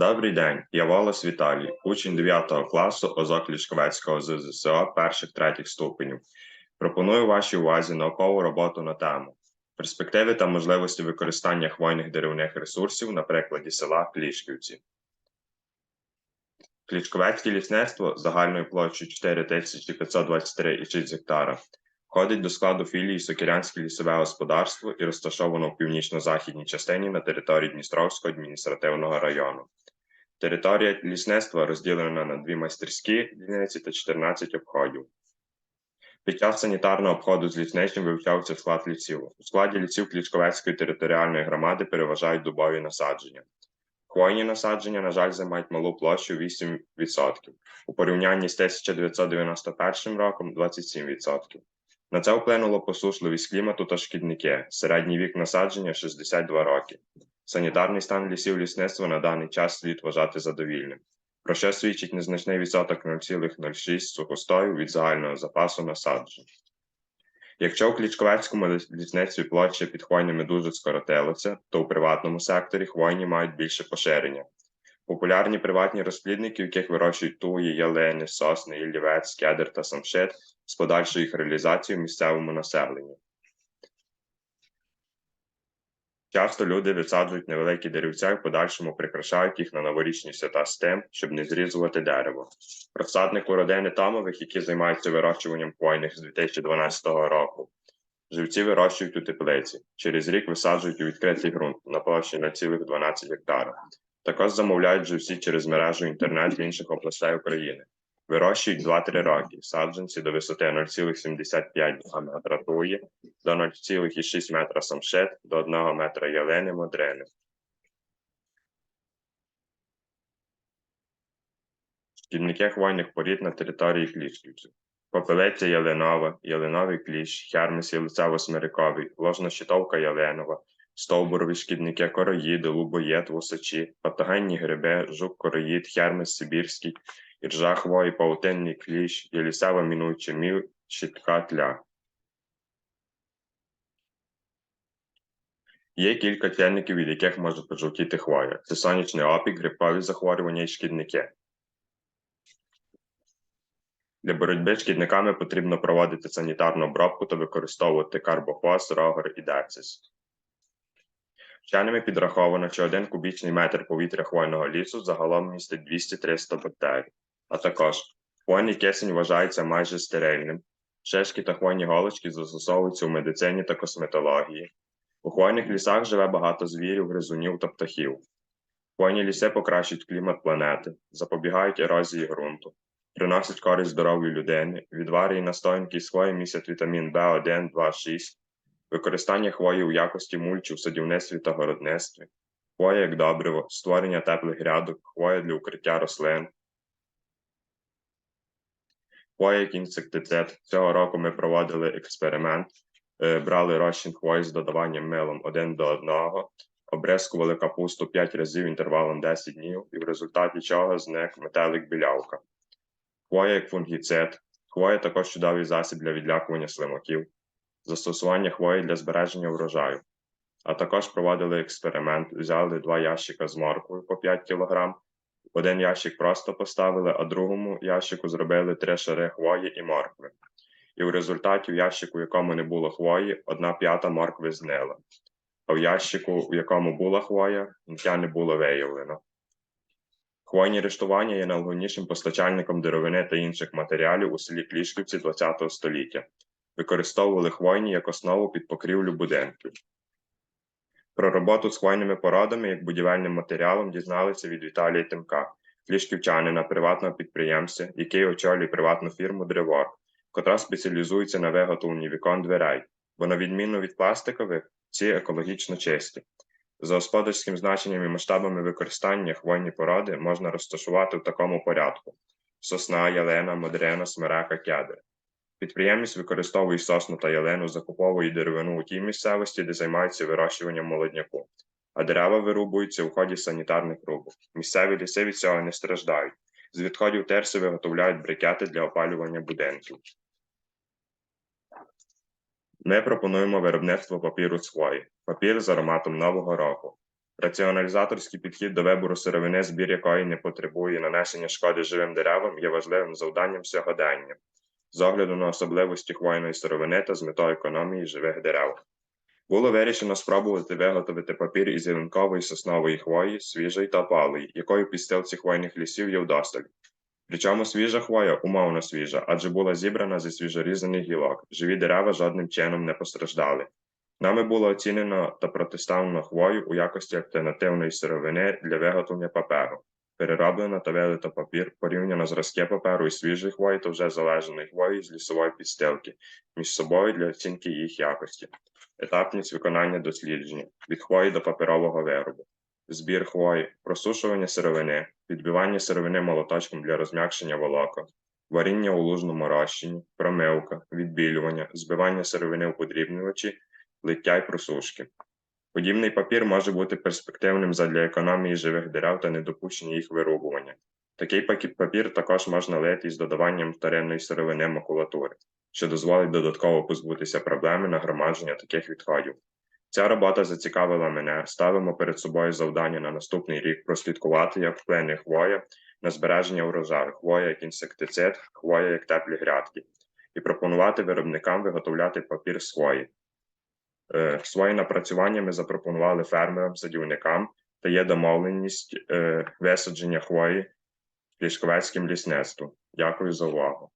Добрий день, я Волос Віталій, учень 9 класу ОЗОК Лішковецького ЗЗСО перших третіх ступенів. Пропоную вашій увазі наукову роботу на тему перспективи та можливості використання хвойних деревних ресурсів на прикладі села Клішківці. Клічковецьке лісництво загальною площею 4523,6 гектара входить до складу філії Сокирянське лісове господарство і розташовано в північно-західній частині на території Дністровського адміністративного району. Територія лісництва розділена на дві майстерські дільниці та 14 обходів. Під час санітарного обходу з лісничим вивчався склад лісів. У складі лісів Клічковецької територіальної громади переважають дубові насадження. Хвойні насадження, на жаль, займають малу площу 8%, у порівнянні з 1991 роком 27%. На це вплинуло посушливість клімату та шкідники. Середній вік насадження 62 роки. Санітарний стан лісів лісництва на даний час слід вважати задовільним, про що свідчить незначний відсоток 0,06 сухостою від загального запасу насаджень. Якщо у Клічковецькому лісництві площа під хвойними дуже скоротилася, то у приватному секторі хвойні мають більше поширення. Популярні приватні розплідники, яких вирощують туї, ялини, сосни, іллівець, кедр та самшит, з подальшою їх реалізацією в місцевому населенні. Часто люди висаджують невеликі деревця і в подальшому прикрашають їх на новорічні свята з тим, щоб не зрізувати дерево. Розсаднику родини Томових, які займаються вирощуванням хвойних з 2012 року. Живці вирощують у теплиці. Через рік висаджують у відкритий ґрунт на площі на цілих 12 гектарів. Також замовляють живці через мережу інтернет з інших областей України. Вирощують 2-3 роки, саджанці до висоти 0,75 метра туї, до 0,6 метра самшит, до 1 метра ялини модрини. Шкідники хвойних порід на території кліщівців. Попелиця ялинова, ялиновий кліщ, хермес ялицево-смириковий, ложна-щитовка ялинова, стовбурові шкідники короїди, лубоєд, вусачі, патогенні гриби, жук-короїд, хермес сибірський, іржа хвої, паутинний кліщ, єлісева мінуюча міл, щитка тля. Є кілька чинників, від яких може пожовтіти хвоя. Це сонячний опік, грибкові захворювання і шкідники. Для боротьби з шкідниками потрібно проводити санітарну обробку та використовувати карбофос, рогор і децис. Вченими підраховано, що один кубічний метр повітря хвойного лісу загалом містить 200-300 бактерій. А також хвойний кисень вважається майже стерильним. Шишки та хвойні голочки застосовуються у медицині та косметології. У хвойних лісах живе багато звірів, гризунів та птахів. Хвойні ліси покращують клімат планети, запобігають ерозії ґрунту, приносять користь здоров'ю людини, відвари і настоянки з хвої містять вітамін В1, 2, 6, використання хвої у якості мульчу в садівництві та городництві, хвоя як добриво, створення теплих грядок, хвоя для укриття рослин, хвоя інсектицид. Цього року ми проводили експеримент, е, брали розчин хвої з додаванням милом один до одного, обрискували капусту 5 разів інтервалом 10 днів, і в результаті чого зник метелик білявка. Хвоя як фунгіцид. Хвоя також чудовий засіб для відлякування слимаків, застосування хвої для збереження врожаю. А також проводили експеримент, взяли два ящика з морквою по 5 кг, один ящик просто поставили, а другому ящику зробили три шари хвої і моркви. І в результаті в ящику, в якому не було хвої, одна п'ята моркви знила, а в ящику, в якому була хвоя, ниття не було виявлено. Хвойні рештування є найголовнішим постачальником деревини та інших матеріалів у селі Клішківці ХХ століття. Використовували хвойні як основу під покрівлю будинків. Про роботу з хвойними породами як будівельним матеріалом дізналися від Віталія Тимка, клішківчанина, приватного підприємця, який очолює приватну фірму Древор, котра спеціалізується на виготовленні вікон дверей, бо, на відміну від пластикових, ці екологічно чисті. За господарським значенням і масштабами використання хвойні породи можна розташувати в такому порядку: сосна, ялина, модрина, смерека, кедр. Підприємець використовує сосну та ялину, закуповує деревину у тій місцевості, де займаються вирощуванням молодняку, а дерева вирубуються у ході санітарних рубок. Місцеві ліси від цього не страждають. З відходів терси виготовляють брикети для опалювання будинків. Ми пропонуємо виробництво папіру з папір з ароматом Нового року. Раціоналізаторський підхід до вибору сировини, збір якої не потребує нанесення шкоди живим деревам, є важливим завданням сьогодення з огляду на особливості хвойної сировини та з метою економії живих дерев. Було вирішено спробувати виготовити папір із ялинкової соснової хвої, свіжої та опалої, якої в підстилці хвойних лісів є вдосталь. Причому свіжа хвоя умовно свіжа, адже була зібрана зі свіжорізаних гілок. Живі дерева жодним чином не постраждали. Нами було оцінено та протиставлено хвою у якості альтернативної сировини для виготовлення паперу. Перероблено та вилито папір, порівняно зразки паперу із свіжої хвої та вже залежаної хвої з лісової підстилки між собою для оцінки їх якості. Етапність виконання дослідження від хвої до паперового виробу, збір хвої, просушування сировини, відбивання сировини молоточком для розм'якшення волокон, варіння у лужному розчині, промивка, відбілювання, збивання сировини у подрібнювачі, лиття й просушки. Подібний папір може бути перспективним задля економії живих дерев та недопущення їх вирубування. Такий папір також можна лити із додаванням вторинної сировини макулатури, що дозволить додатково позбутися проблеми нагромадження таких відходів. Ця робота зацікавила мене. Ставимо перед собою завдання на наступний рік прослідкувати, як вплине хвоя на збереження урожаю, хвоя як інсектицид, хвоя як теплі грядки, і пропонувати виробникам виготовляти папір з хвої. Е, Свої напрацювання ми запропонували фермерам, садівникам та є домовленість е, висадження хвої Лішковецьким лісництвом. Дякую за увагу.